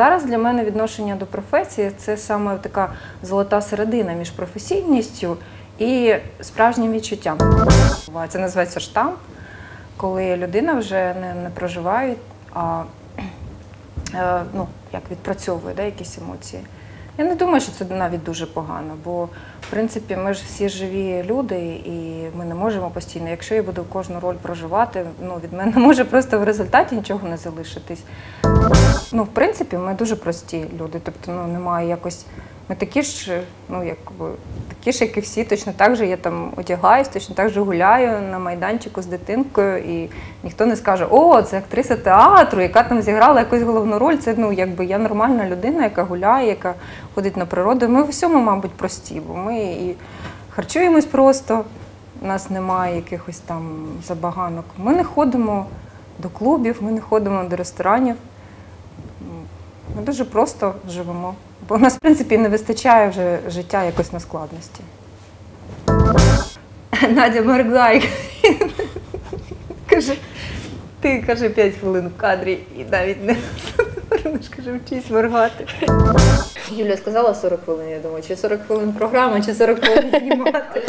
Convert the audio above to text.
Зараз для мене відношення до професії це саме така золота середина між професійністю і справжнім відчуттям. Це називається штамп, коли людина вже не, не проживає, а е, ну, як відпрацьовує да, якісь емоції. Я не думаю, що це навіть дуже погано, бо в принципі ми ж всі живі люди, і ми не можемо постійно. Якщо я буду кожну роль проживати, ну від мене може просто в результаті нічого не залишитись. Ну, в принципі, ми дуже прості люди. Тобто, ну немає якось. Ми такі ж, ну якби і всі, точно так же я там одягаюсь, точно так же гуляю на майданчику з дитинкою, і ніхто не скаже, о, це актриса театру, яка там зіграла якусь головну роль. Це ну якби я нормальна людина, яка гуляє, яка ходить на природу. Ми в усьому, мабуть, прості, бо ми і харчуємось просто. У нас немає якихось там забаганок. Ми не ходимо до клубів, ми не ходимо до ресторанів. Ми дуже просто живемо. Бо в нас, в принципі, не вистачає вже життя якось на складності. Надя моргай. Каже, ти каже 5 хвилин в кадрі і навіть не каже, вчись моргати. Юля сказала 40 хвилин, я думаю, чи 40 хвилин програма, чи 40 хвилин знімати.